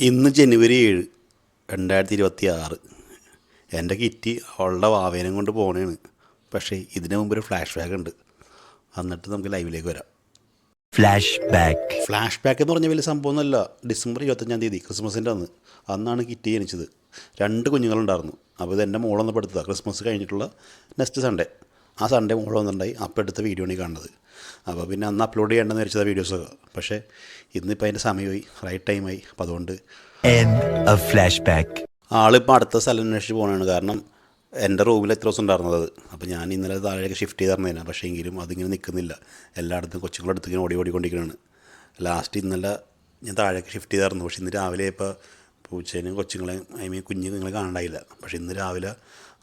ഇന്ന് ജനുവരി ഏഴ് രണ്ടായിരത്തി ഇരുപത്തി ആറ് എന്റെ കിറ്റി അവളുടെ വാവേനം കൊണ്ട് പോകണേണ് പക്ഷേ ഇതിന് മുമ്പ് ഒരു ഫ്ലാഷ് ബാക്ക് ഉണ്ട്. എന്നിട്ട് നമുക്ക് ലൈവിലേക്ക് വരാം. ഫ്ലാഷ് ബാക്ക് ഫ്ലാഷ് ബാക്ക് എന്ന് പറഞ്ഞ വലിയ സംഭവമൊന്നുമല്ല. ഡിസംബർ ഇരുപത്തഞ്ചാം തീയതി ക്രിസ്മസിന്റെ അന്ന്. അന്നാണ് കിറ്റി ജനിച്ചത്. രണ്ട് കുഞ്ഞുങ്ങളുണ്ടായിരുന്നു. അപ്പോൾ ഇത് എന്റെ മോളൊന്ന് പെടുത്തുക. ക്രിസ്മസ് കഴിഞ്ഞിട്ടുള്ള നെക്സ്റ്റ് സൺഡേ ആ സൺഡേ മോൾ വന്നിട്ടുണ്ടായി. അപ്പോൾ എടുത്ത വീഡിയോ ആണ് ഈ കാണുന്നത്. അപ്പോൾ പിന്നെ അന്ന് അപ്ലോഡ് ചെയ്യേണ്ടെന്ന് വെച്ചത് വീഡിയോസൊക്കെ പക്ഷേ ഇന്നിപ്പോൾ അതിന്റെ സമയമായി. റൈറ്റ് ടൈമായി അപ്പോൾ അതുകൊണ്ട് ഫ്ലാഷ് ബാക്ക് flashback. ആളിപ്പോൾ അടുത്ത സ്ഥലം അന്വേഷിച്ച് പോകണമാണ് കാരണം എന്റെ റൂമിൽ എത്ര ദിവസം ഉണ്ടായിരുന്നത് അത്? അപ്പോൾ ഞാൻ ഇന്നലെ താഴേക്ക് ഷിഫ്റ്റ് ചെയ്തിരുന്നതിനാ പക്ഷേ എങ്കിലും അതിങ്ങനെ നിൽക്കുന്നില്ല. എല്ലായിടത്തും കൊച്ചുങ്ങളുടെ അടുത്ത് ഇങ്ങനെ ഓടി ഓടിക്കൊണ്ടിരിക്കുകയാണ് ലാസ്റ്റ് ഇന്നലെ ഞാൻ താഴേക്ക് ഷിഫ്റ്റ് ചെയ്തായിരുന്നു പക്ഷേ ഇന്ന് രാവിലെ ഇപ്പോൾ പൂച്ചേനും കൊച്ചുങ്ങളെയും ഐ മീൻ കുഞ്ഞുങ്ങളെ കാണണ്ടായില്ല. പക്ഷേ ഇന്ന് രാവിലെ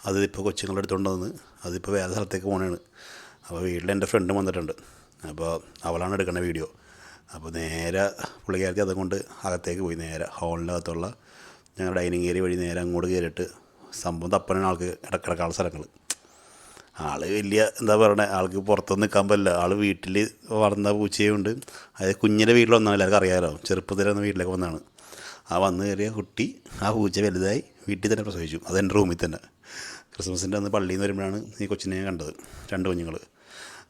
അത് ഇപ്പോൾ കൊച്ചുങ്ങളുടെ അടുത്തുകൊണ്ട് വന്ന് അതിപ്പോൾ വേറെ സ്ഥലത്തേക്ക് പോകണതാണ് അപ്പോൾ വീട്ടിൽ എന്റെ ഫ്രണ്ടും വന്നിട്ടുണ്ട്. അപ്പോൾ അവളാണ് എടുക്കേണ്ട വീഡിയോ. അപ്പോൾ നേരെ പുള്ളിക്കാരത്തി അതുകൊണ്ട് അകത്തേക്ക് പോയി. നേരെ ഹോളിനകത്തുള്ള ഞങ്ങൾ ഡൈനിങ് ഏരിയ വഴി നേരെ അങ്ങോട്ട് കയറിയിട്ട് സംഭവം തപ്പനാണ് ആൾക്ക് ഇടക്കിടക്കാനുള്ള സ്ഥലങ്ങൾ. ആൾ വലിയ എന്താ പറയണേ ആൾക്ക് പുറത്തൊന്നും നിൽക്കാൻ പറ്റില്ല. ആൾ വീട്ടിൽ വളർന്ന പൂച്ചയുണ്ട്. അതായത് കുഞ്ഞിന്റെ വീട്ടിൽ വന്നാൽ എല്ലാവർക്കും അറിയാമല്ലോ ചെറുപ്പത്തിൽ വന്ന വീട്ടിലേക്ക് വന്നതാണ്. ആ വന്ന് കയറിയ കുട്ടി ആ പൂച്ച വലുതായി വീട്ടിൽ തന്നെ പ്രസവിച്ചു. അത് എന്റെ റൂമിൽ തന്നെ. ക്രിസ്മസിന്റെ അന്ന് പള്ളിയിൽ നിന്ന് വരുമ്പോഴാണ് ഈ കൊച്ചിനെ കണ്ടത് രണ്ട് കുഞ്ഞുങ്ങൾ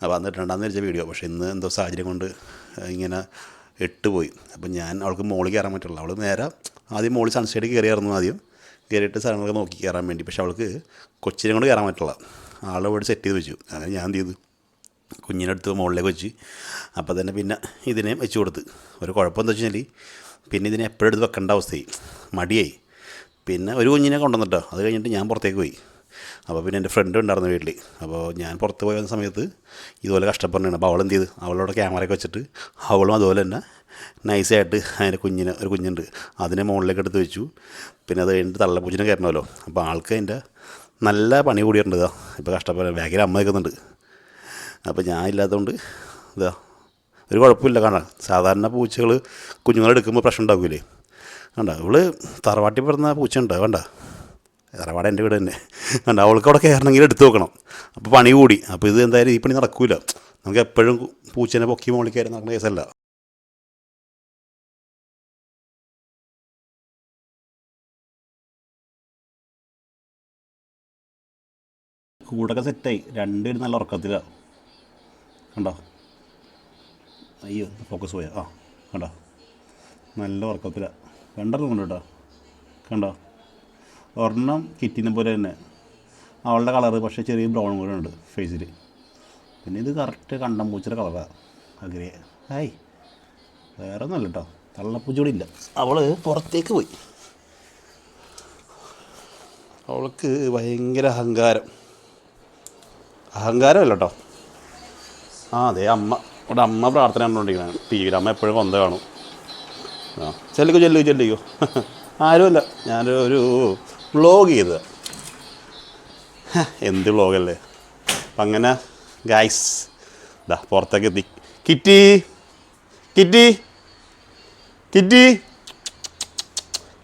അപ്പോൾ അന്ന് രണ്ടാമത് വെച്ച വീഡിയോ. പക്ഷേ ഇന്ന് എന്തോ സാഹചര്യം കൊണ്ട് ഇങ്ങനെ എട്ട് പോയി. അപ്പം ഞാൻ അവൾക്ക് മോളിൽ കയറാൻ പറ്റുള്ളൂ. അവൾ നേരെ ആദ്യം മോളിൽ സൺസൈഡ് കയറിയായിരുന്നു ആദ്യം. കയറിയിട്ട് സ്ഥലങ്ങളൊക്കെ നോക്കി കയറാൻ വേണ്ടി. പക്ഷേ അവൾക്ക് കൊച്ചിനെ കൊണ്ട് കയറാൻ പറ്റില്ല. ആളെ ഇവിടെ സെറ്റ് ചെയ്ത് വെച്ചു. അങ്ങനെ ഞാൻ എന്ത് ചെയ്തു? കുഞ്ഞിനടുത്ത് മുകളിലേക്ക് വെച്ച്. അപ്പോൾ തന്നെ പിന്നെ ഇതിനെ വെച്ച് കൊടുത്ത്. ഒരു കുഴപ്പം എന്താ വെച്ച് കഴിഞ്ഞാൽ പിന്നെ ഇതിനെ എപ്പോഴും എടുത്ത് വെക്കേണ്ട അവസ്ഥയായി. മടിയായി. പിന്നെ ഒരു കുഞ്ഞിനെ കൊണ്ടുവന്നിട്ടോ. അത് കഴിഞ്ഞിട്ട് ഞാൻ പുറത്തേക്ക് പോയി. അപ്പോൾ പിന്നെ എന്റെ ഫ്രണ്ട് ഉണ്ടായിരുന്നു വീട്ടിൽ. അപ്പോൾ ഞാൻ പുറത്ത് പോയ സമയത്ത് ഇതുപോലെ കഷ്ടപ്പെടുന്നതാണ് അപ്പോൾ അവൾ എന്ത് ചെയ്ത്? അവളോട് ക്യാമറയൊക്കെ വെച്ചിട്ട് അവളും അതുപോലെ തന്നെ നൈസായിട്ട് അതിന്റെ കുഞ്ഞിനെ ഒരു കുഞ്ഞുണ്ട്. അതിനെ മുകളിലേക്ക് എടുത്ത് വെച്ചു. പിന്നെ അത് കഴിഞ്ഞിട്ട് തള്ളപ്പൂച്ചിനെ കയറണമല്ലോ അപ്പോൾ ആൾക്ക് അതിന്റെ നല്ല പണി കൂടിയിട്ടുണ്ട് ഇതാ. ഇപ്പോൾ കഷ്ടപ്പെടാൻ ബാഗിൽ അമ്മ നിൽക്കുന്നുണ്ട്. അപ്പോൾ ഞാൻ ഇല്ലാത്തതുകൊണ്ട് ഇതാ ഒരു കുഴപ്പമില്ല. കാണാൻ സാധാരണ പൂച്ചകൾ കുഞ്ഞുങ്ങളെടുക്കുമ്പോൾ പ്രശ്നം ഉണ്ടാവില്ലേ? കണ്ട അവൾ തറവാട്ടിൽ പിറന്ന പൂച്ച ഉണ്ട് വേണ്ട തറവാട് എന്റെ വീട് തന്നെ. കണ്ട അവൾക്ക് അവിടെ കയറണമെങ്കിൽ എടുത്തു വെക്കണം അപ്പോൾ പണി കൂടി. അപ്പോൾ ഇത് എന്തായാലും ഈ പണി നടക്കൂല. നമുക്ക് എപ്പോഴും പൂച്ചേനെ പൊക്കി മുകളിൽ കയറി നടക്കുന്ന കേസല്ല. കൂടൊക്കെ സെറ്റായി രണ്ടുപേരും നല്ല ഉറക്കത്തിലാണ് കണ്ടോ? അയ്യോ ഫോക്കസ് പോയാ. ആ കണ്ടോ? നല്ല ഉറക്കത്തിലാണ് രണ്ടെണ്ണം കൊണ്ട് കേട്ടോ. കണ്ടോ? ഒരെണ്ണം കിറ്റിനെ പോലെ തന്നെ. അവളുടെ കളറ് പക്ഷേ ചെറിയ ബ്രൗൺ കൂടെ ഉണ്ട് ഫേസിൽ പിന്നെ ഇത് കറക്റ്റ് കണ്ടം പൂച്ചയുടെ കളറാണ് അഗ്രേ. ഹായ്. വേറെ ഒന്നല്ല കേട്ടോ. തള്ളപ്പൂച്ച ഇല്ല. അവൾ പുറത്തേക്ക് പോയി. അവൾക്ക് ഭയങ്കര അഹങ്കാരം. അഹങ്കാരമല്ല കേട്ടോ. ആ അതെ അമ്മ. ഇവിടെ അമ്മ പ്രാർത്ഥന കണ്ടുകൊണ്ടിരിക്കുന്നത് വിയിൽ അമ്മ എപ്പോഴും കൊന്ത കാണും. ആ ചെല്ലിക്കോ ചെല്ലിക്കോ ചെല്ലിക്കോ. ആരുമല്ല. ഞാനൊരു വ്ളോഗ് ചെയ്തത്. എന്ത് വ്ളോഗല്ലേ അപ്പം അങ്ങനെ ഗൈസ് ഇതാ പുറത്തേക്ക് എത്തി. Kitty kitty kitty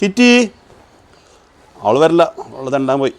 kitty. അവൾ വരില്ല. അവൾ തണ്ടാൻ പോയി.